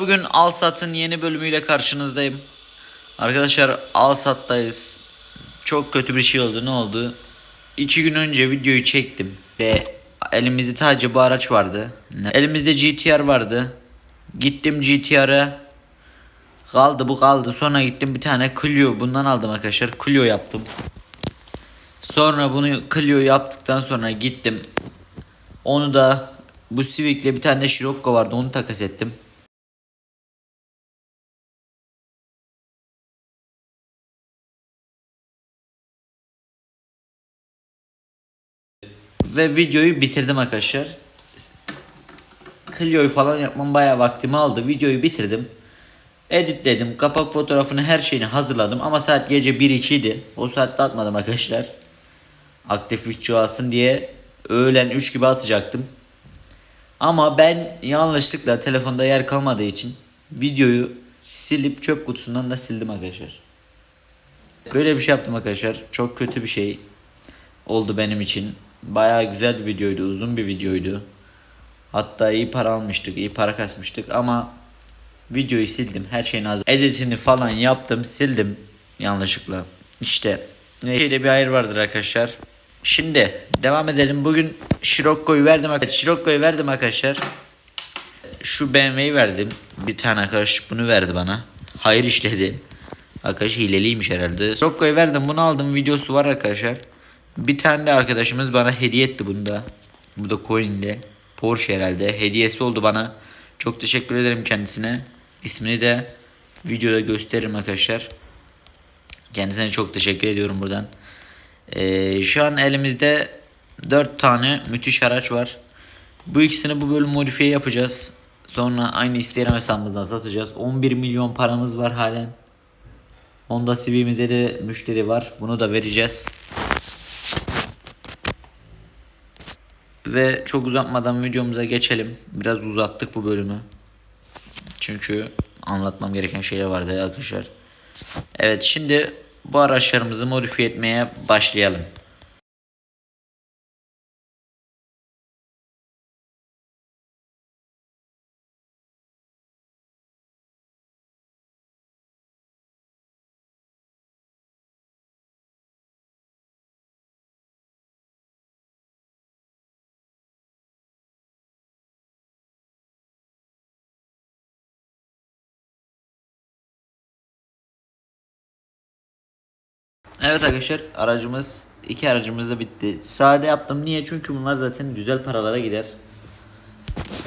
Bugün Alsat'ın yeni bölümüyle karşınızdayım. Arkadaşlar Alsat'tayız. Çok kötü bir şey oldu. Ne oldu? İki gün önce videoyu çektim ve elimizde sadece bu araç vardı. Elimizde GTR vardı. Gittim GTR'a kaldı bu kaldı. Sonra gittim bir tane Clio bundan aldım arkadaşlar. Clio yaptım. Sonra bunu Clio yaptıktan sonra gittim. Onu da bu Civic'le bir tane Scirocco vardı onu takas ettim. Ve videoyu bitirdim arkadaşlar. Clio'yu falan yapmam bayağı vaktimi aldı. Videoyu bitirdim. Editledim. Kapak fotoğrafını her şeyini hazırladım. Ama saat gece 1-2 idi. O saatte atmadım arkadaşlar. Aktif video alsın diye öğlen 3 gibi atacaktım. Ama ben yanlışlıkla telefonda yer kalmadığı için videoyu silip çöp kutusundan da sildim arkadaşlar. Böyle bir şey yaptım arkadaşlar. Çok kötü bir şey oldu benim için. Bayağı güzel bir videoydu. Uzun bir videoydu. Hatta iyi para almıştık. iyi para kasmıştık ama videoyu sildim. Her şeyin hazır. Editini falan yaptım. Sildim. Yanlışlıkla. İşte. Şeyde bir hayır vardır arkadaşlar. Şimdi devam edelim. Bugün Scirocco'yu verdim arkadaşlar. Scirocco'yu verdim arkadaşlar. Şu BMW'yi verdim. Bir tane arkadaş bunu verdi bana. Hayır işledi. Arkadaş hileliymiş herhalde. Scirocco'yu verdim. Bunu aldım. Videosu var arkadaşlar. Bir tane de arkadaşımız bana hediye etti bunda. Bu da coin'de. Porsche herhalde. Hediyesi oldu bana. Çok teşekkür ederim kendisine. İsmini de videoda gösteririm arkadaşlar. Kendisine çok teşekkür ediyorum buradan. Ee, şu an elimizde 4 tane müthiş araç var. Bu ikisini bu bölüm modifiye yapacağız. Sonra aynı Instagram hesabımızdan satacağız. 11 milyon paramız var halen. Honda Civic'imize de müşteri var. Bunu da vereceğiz. Ve çok uzatmadan videomuza geçelim. Biraz uzattık bu bölümü. Çünkü anlatmam gereken şeyler vardı arkadaşlar. Evet şimdi bu araçlarımızı modifiye etmeye başlayalım. Evet arkadaşlar aracımız iki aracımız da bitti. Sade yaptım niye? Çünkü bunlar zaten güzel paralara gider.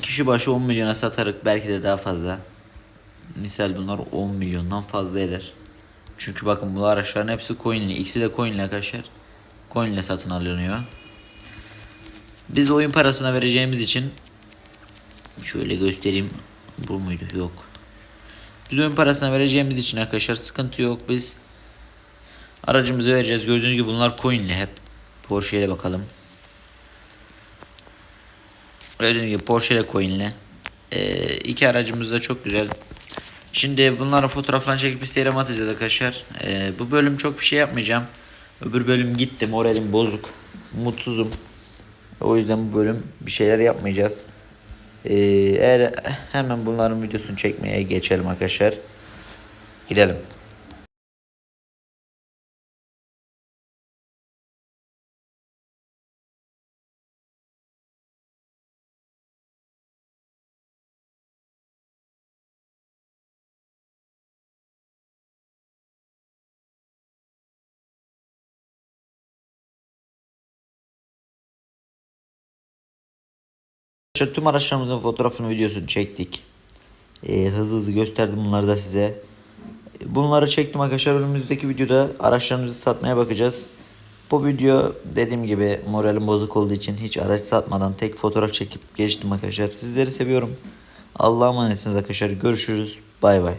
Kişi başı 10 milyona satarık belki de daha fazla. Misal bunlar 10 milyondan fazla eder. Çünkü bakın bu araçların hepsi coin'li. İkisi de coin'li arkadaşlar. Coin'le satın alınıyor. Biz oyun parasına vereceğimiz için şöyle göstereyim. Bu muydu? Yok. Biz oyun parasına vereceğimiz için arkadaşlar sıkıntı yok. Biz Aracımızı vereceğiz. Gördüğünüz gibi bunlar coin'li hep. Porsche ile bakalım. Gördüğünüz gibi Porsche ile coin'li. Ee, iki aracımız da çok güzel. Şimdi bunların fotoğraflarını çekip Instagram'a atacağız arkadaşlar. Ee, bu bölüm çok bir şey yapmayacağım. Öbür bölüm gitti. Moralim bozuk. Mutsuzum. O yüzden bu bölüm bir şeyler yapmayacağız. Ee, eğer hemen bunların videosunu çekmeye geçelim arkadaşlar. Gidelim. Arkadaşlar tüm araçlarımızın fotoğrafını videosunu çektik. Ee, hızlı hızlı gösterdim bunları da size. Bunları çektim arkadaşlar. Önümüzdeki videoda araçlarımızı satmaya bakacağız. Bu video dediğim gibi moralim bozuk olduğu için hiç araç satmadan tek fotoğraf çekip geçtim arkadaşlar. Sizleri seviyorum. Allah'a emanetsiniz arkadaşlar. Görüşürüz. Bay bay.